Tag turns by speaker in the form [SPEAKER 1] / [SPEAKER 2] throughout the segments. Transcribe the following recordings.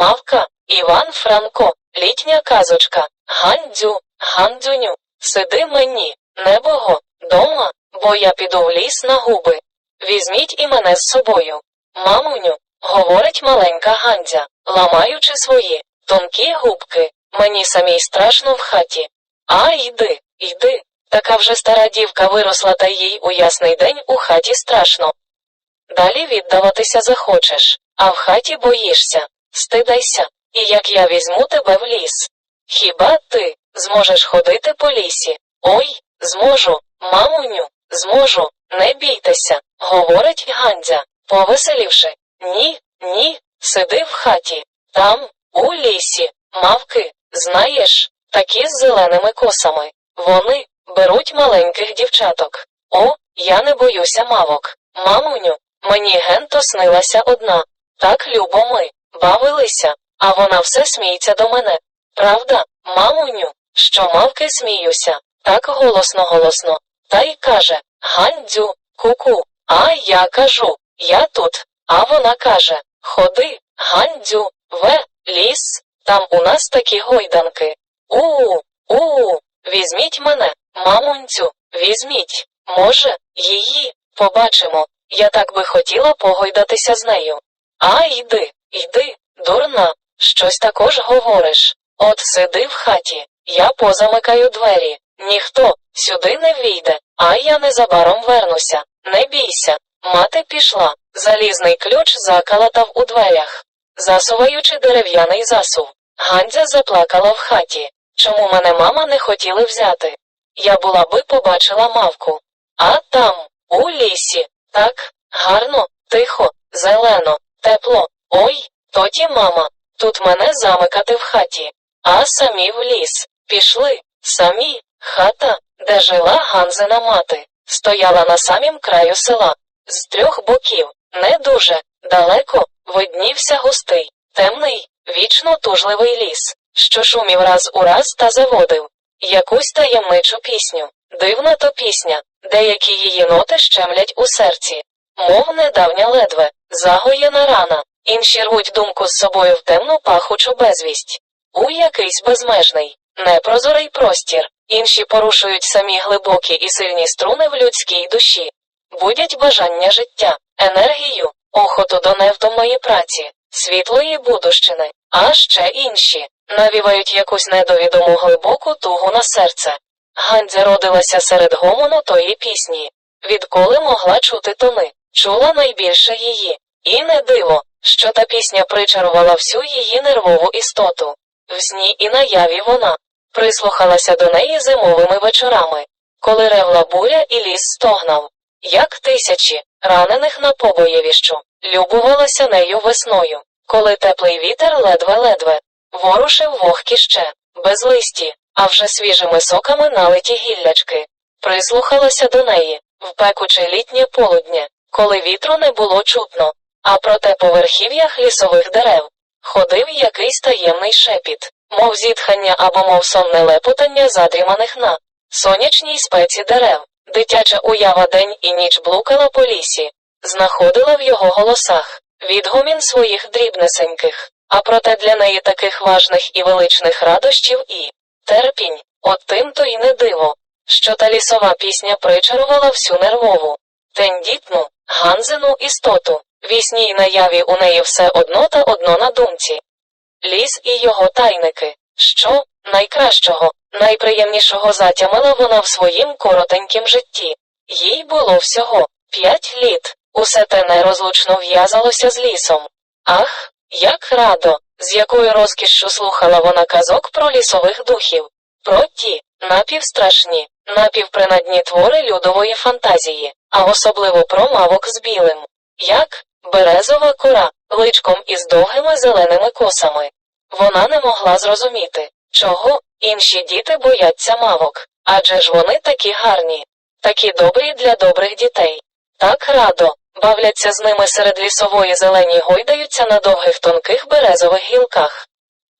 [SPEAKER 1] Мавка, Іван Франко, літня казочка, Гандзю, Гандзюню, сиди мені, небого, дома, бо я піду в ліс на губи. Візьміть і мене з собою. Мамуню, говорить маленька Гандзя, ламаючи свої тонкі губки, мені самій страшно в хаті. А йди, йди. Така вже стара дівка виросла та їй у ясний день у хаті страшно. Далі віддаватися захочеш, а в хаті боїшся, стидайся, і як я візьму тебе в ліс. Хіба ти зможеш ходити по лісі? Ой, зможу, мамуню, зможу, не бійтеся, говорить Гандзя, повеселівши. Ні, ні, сиди в хаті, там, у лісі, мавки, знаєш, такі з зеленими косами. Вони беруть маленьких дівчаток. О, я не боюся мавок. Мамуню, мені генто снилася одна. Так любо ми, бавилися, а вона все сміється до мене. Правда, мамуню, що мавки сміюся, так голосно голосно. Та й каже Гандзю, ку-ку, а я кажу, я тут. А вона каже Ходи, Гандзю, ве, ліс, там у нас такі гойданки. У, у, візьміть мене, мамунцю, візьміть. Може, її, побачимо. Я так би хотіла погойдатися з нею. А йди, йди, дурна, щось також говориш. От сиди в хаті, я позамикаю двері. Ніхто сюди не війде, а я незабаром вернуся. Не бійся. Мати пішла, залізний ключ закалатав у дверях, засуваючи дерев'яний засув. Гандзя заплакала в хаті. Чому мене мама не хотіли взяти? Я була би побачила мавку. А там, у лісі, так, гарно, тихо, зелено, тепло. Ой, тоді мама, тут мене замикати в хаті. А самі в ліс. Пішли, самі, хата, де жила Ганзина мати, стояла на самім краю села. З трьох боків, не дуже, далеко, виднівся густий, темний, вічно тужливий ліс, що шумів раз у раз та заводив якусь таємничу пісню. Дивна то пісня, деякі її ноти щемлять у серці, мов недавня ледве, загоєна рана, інші рвуть думку з собою в темну пахучу безвість. У якийсь безмежний, непрозорий простір, інші порушують самі глибокі і сильні струни в людській душі, будять бажання життя, енергію, охоту до невтомної праці, світлої будущини, а ще інші. Навівають якусь недовідому глибоку тугу на серце. Гандзя родилася серед гомону тої пісні, відколи могла чути тони, чула найбільше її, і не диво, що та пісня причарувала всю її нервову істоту. В сні і наяві вона прислухалася до неї зимовими вечорами, коли ревла буря і ліс стогнав, як тисячі, ранених на побоєвіщу, любувалася нею весною, коли теплий вітер ледве-ледве ворушив вогкі ще, без листі, а вже свіжими соками налиті гіллячки, прислухалася до неї, в пекуче літнє полуднє, коли вітру не було чутно, а проте по верхів'ях лісових дерев ходив якийсь таємний шепіт, мов зітхання або мов сонне лепотання задріманих на сонячній спеці дерев. Дитяча уява день і ніч блукала по лісі, знаходила в його голосах відгомін своїх дрібнесеньких, а проте для неї таких важних і величних радощів і терпінь, от тим то й не диво, що та лісова пісня причарувала всю нервову, тендітну, ганзину істоту, вісні й наяві у неї все одно та одно на думці. Ліс і його тайники, що найкращого, найприємнішого затямила вона в своїм коротенькім житті. Їй було всього п'ять літ, усе те нерозлучно в'язалося з лісом. Ах, як радо, з якою розкішшю слухала вона казок про лісових духів, про ті напівстрашні, напівпринадні твори людової фантазії, а особливо про мавок з білим, як березова кора, личком із довгими зеленими косами. Вона не могла зрозуміти, чого інші діти бояться мавок, адже ж вони такі гарні, такі добрі для добрих дітей. Так радо, бавляться з ними серед лісової зелені гойдаються на довгих тонких березових гілках.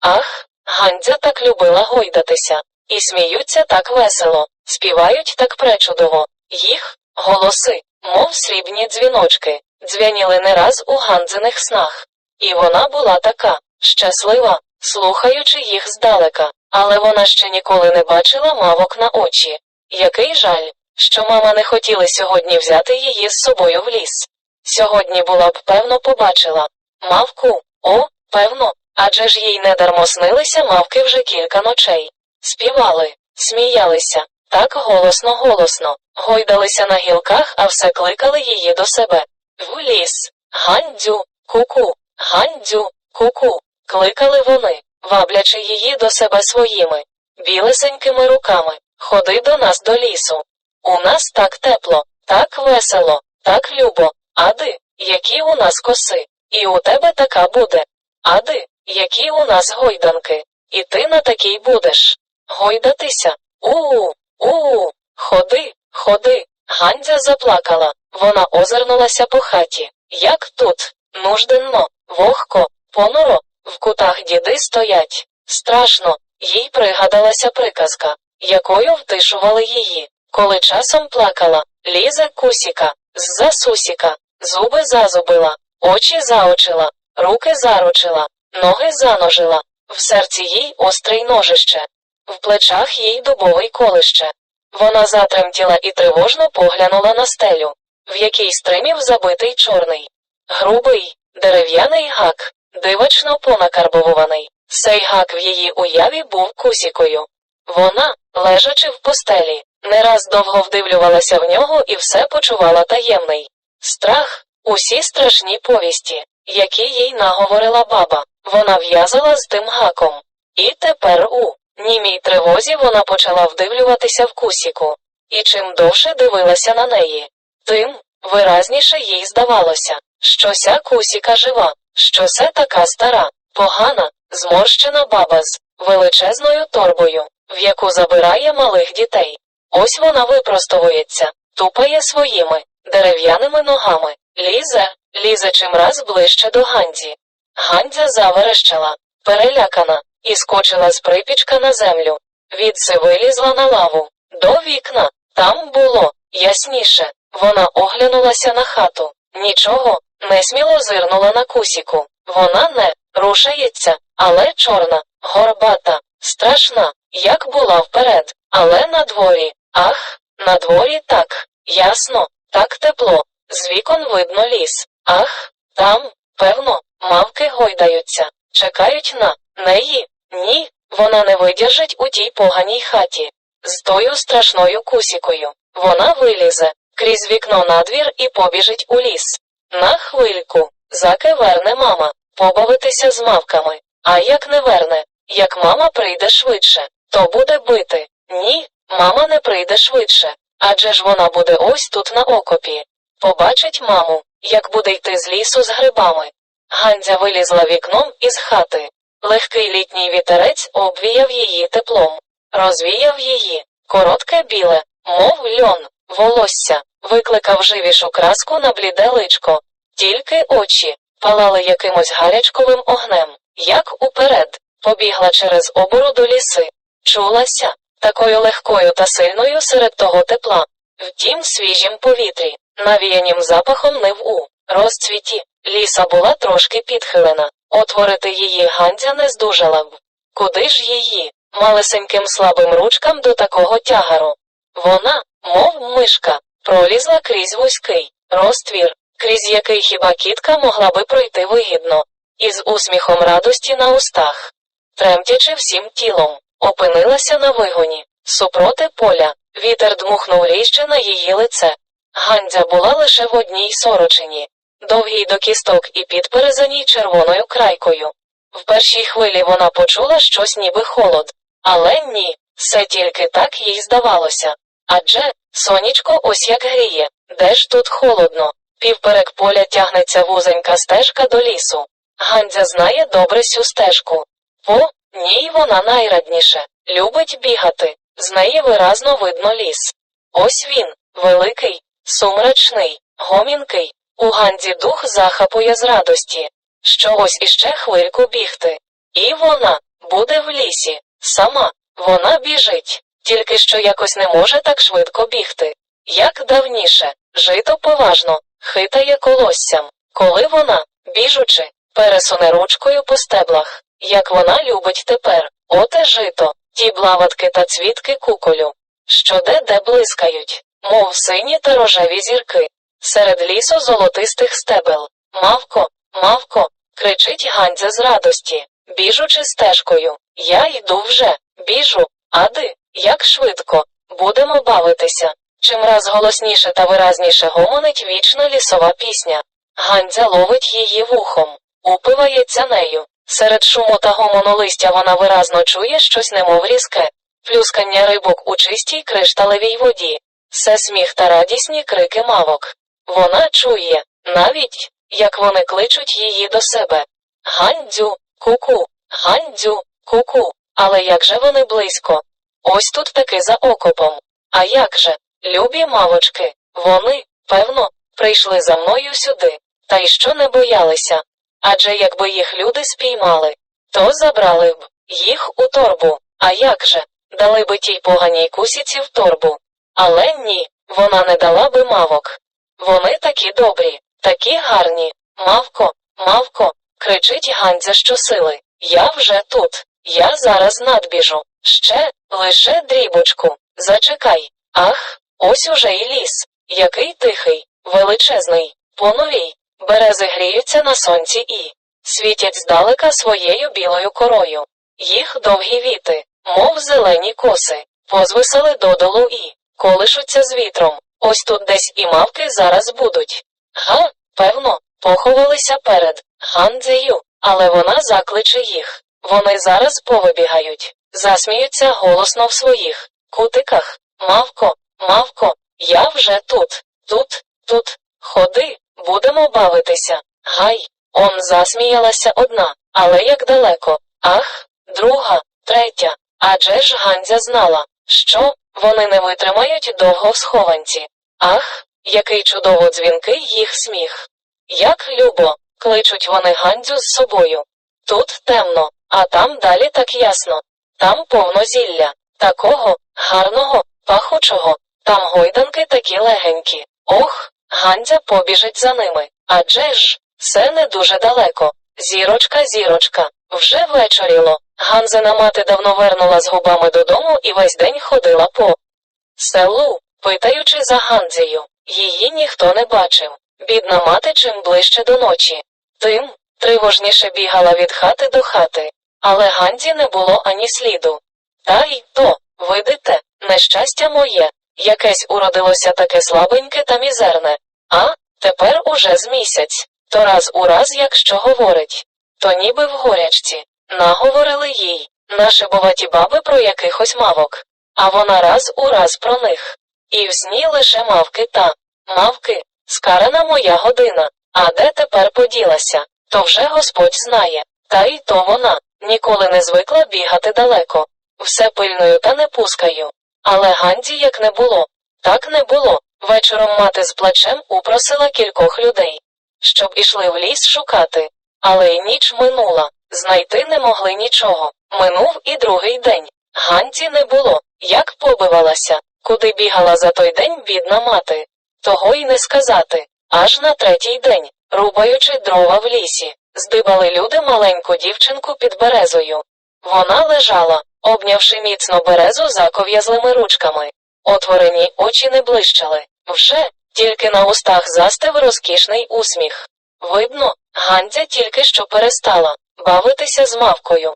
[SPEAKER 1] Ах, Гандзя так любила гойдатися, і сміються так весело, співають так пречудово, їх голоси, мов срібні дзвіночки, дзвяніли не раз у Гандзиних снах. І вона була така, щаслива, слухаючи їх здалека, але вона ще ніколи не бачила мавок на очі. Який жаль, що мама не хотіла сьогодні взяти її з собою в ліс. Сьогодні була б, певно, побачила. Мавку, о, певно, адже ж їй недармо снилися мавки вже кілька ночей. Співали, сміялися, так голосно голосно, гойдалися на гілках, а все кликали її до себе. В ліс. Гандзю, ку-ку, гандзю, ку-ку. Кликали вони, ваблячи її до себе своїми білесенькими руками. Ходи до нас до лісу. У нас так тепло, так весело, так любо. Ади, які у нас коси, і у тебе така буде. Ади, які у нас гойданки, і ти на такій будеш. Гойдатися. У-у, у-у, ходи, ходи. Гандзя заплакала. Вона озирнулася по хаті. Як тут? Нужденно, вогко, понуро, в кутах діди стоять. Страшно, їй пригадалася приказка, якою втишували її, коли часом плакала, лізе кусіка, з-за сусіка, зуби зазубила, очі заочила, руки заручила, ноги заножила, в серці їй острий ножище, в плечах їй дубовий колище. Вона затремтіла і тривожно поглянула на стелю, в якій стримів забитий чорний, грубий, дерев'яний гак, дивачно понакарбовуваний. Цей гак в її уяві був кусікою. Вона, лежачи в постелі, не раз довго вдивлювалася в нього і все почувала таємний. Страх, усі страшні повісті, які їй наговорила баба, вона в'язала з тим гаком. І тепер у німій тривозі вона почала вдивлюватися в кусіку, і чим довше дивилася на неї, тим виразніше їй здавалося, що ся кусіка жива, що це така стара, погана, зморщена баба з величезною торбою, в яку забирає малих дітей. Ось вона випростовується, тупає своїми дерев'яними ногами, лізе, лізе чимраз ближче до Гандзі. Гандзя заверещала, перелякана, і скочила з припічка на землю. Відси вилізла на лаву. До вікна. Там було ясніше. Вона оглянулася на хату. Нічого, несміло зирнула на кусіку. Вона не рушається, але чорна, горбата, страшна, як була вперед, але на дворі. Ах, на дворі так, ясно, так тепло. З вікон видно ліс. Ах, там, певно, мавки гойдаються, чекають на неї. Ні, вона не видержить у тій поганій хаті. З тою страшною кусікою. Вона вилізе крізь вікно на двір і побіжить у ліс. На хвильку, заки верне мама, побавитися з мавками. А як не верне, як мама прийде швидше, то буде бити. Ні, мама не прийде швидше. Адже ж вона буде ось тут на окопі. Побачить маму, як буде йти з лісу з грибами. Гандзя вилізла вікном із хати. Легкий літній вітерець обвіяв її теплом, розвіяв її, коротке біле, мов льон, волосся, викликав живішу краску на бліде личко, тільки очі палали якимось гарячковим огнем, як уперед, побігла через обору до ліси, чулася такою легкою та сильною серед того тепла, втім свіжім повітрі, навіянім запахом нив у розцвіті. Ліса була трошки підхилена, отворити її Гандзя не здужала б. Куди ж її, малесеньким слабим ручкам до такого тягару? Вона, мов мишка, пролізла крізь вузький розтвір, крізь який хіба кітка могла би пройти вигідно, із усміхом радості на устах. Тремтячи всім тілом, опинилася на вигоні, супроти поля, вітер дмухнув ріжче на її лице. Гандзя була лише в одній сорочині, довгій до кісток і підперезаній червоною крайкою. В першій хвилі вона почула щось ніби холод, але ні, все тільки так їй здавалося. Адже сонечко ось як гріє, де ж тут холодно, півперек поля тягнеться вузенька стежка до лісу. Гандзя знає добре сю стежку. По ній вона найрадніше, любить бігати, з неї виразно видно ліс. Ось він, великий, сумрачний, гомінкий, у Ганді дух захапує з радості, що ось іще хвильку бігти. І вона буде в лісі, сама, вона біжить, тільки що якось не може так швидко бігти. Як давніше, жито поважно, хитає колоссям, коли вона, біжучи, пересуне ручкою по стеблах, як вона любить тепер, оте жито, ті блаватки та цвітки куколю, що де де блискають, мов сині та рожеві зірки, серед лісу золотистих стебел. Мавко, мавко, кричить Гандзя з радості, біжучи стежкою. Я йду вже, біжу, ади, як швидко, будемо бавитися. Чимраз голосніше та виразніше гомонить вічна лісова пісня. Гандзя ловить її вухом, упивається нею. Серед шуму та гомону листя вона виразно чує щось немов різке, плюскання рибок у чистій кришталевій воді, все сміх та радісні крики мавок. Вона чує, навіть, як вони кличуть її до себе. Гандзю, ку-ку, гандзю, ку-ку, але як же вони близько? Ось тут таки за окопом. А як же, любі мавочки, вони, певно, прийшли за мною сюди, та й що не боялися. Адже якби їх люди спіймали, то забрали б їх у торбу. А як же, дали би тій поганій кусіці в торбу. Але ні, вона не дала би мавок. Вони такі добрі, такі гарні. Мавко, мавко, кричить Гандзя щосили. Я вже тут. Я зараз надбіжу. Ще, лише дрібочку. Зачекай. Ах, ось уже і ліс. Який тихий, величезний, поновій. Берези гріються на сонці і світять здалека своєю білою корою. Їх довгі віти, мов зелені коси, позвисали додолу і колишуться з вітром. Ось тут десь і мавки зараз будуть. Га, певно, поховалися перед Гандзею, але вона закличе їх. Вони зараз повибігають, засміються голосно в своїх кутиках. Мавко, мавко, я вже тут, тут, тут. Ходи, будемо бавитися. Гай, он засміялася одна, але як далеко. Ах, друга, третя. Адже ж Гандзя знала, що вони не витримають довго в схованці. Ах, який чудово дзвінкий їх сміх. Як любо, кличуть вони Гандзю з собою. Тут темно, а там далі так ясно. Там повно зілля, такого, гарного, пахучого, там гойданки такі легенькі. Ох, Гандзя побіжить за ними. Адже ж, це не дуже далеко. Зірочка, зірочка, вже вечоріло. Ганзина мати давно вернула з губами додому і весь день ходила по селу, питаючи за Ганзію. Її ніхто не бачив. Бідна мати чим ближче до ночі. Тим тривожніше бігала від хати до хати. Але Ганзі не було ані сліду. Та й то, видите, нещастя моє, якесь уродилося таке слабеньке та мізерне. А, тепер уже з місяць. То раз у раз, якщо говорить, то ніби в горячці. Наговорили їй, нашибуваті баби про якихось мавок. А вона раз у раз про них. І в сні лише мавки та мавки, скарана моя година. А де тепер поділася? То вже Господь знає. Та й то вона ніколи не звикла бігати далеко. Все пильною та не пускаю. Але Ганді як не було. Так не було. Вечором мати з плачем упросила кількох людей, щоб ішли в ліс шукати. Але й ніч минула. Знайти не могли нічого. Минув і другий день. Ганді не було. Як побивалася, куди бігала за той день бідна мати. Того й не сказати. Аж на третій день, рубаючи дрова в лісі, здибали люди маленьку дівчинку під березою. Вона лежала, обнявши міцно березу заков'язлими ручками. Отворені очі не блищали. Вже тільки на устах застив розкішний усміх. Видно, Гандзя тільки що перестала бавитися з мавкою.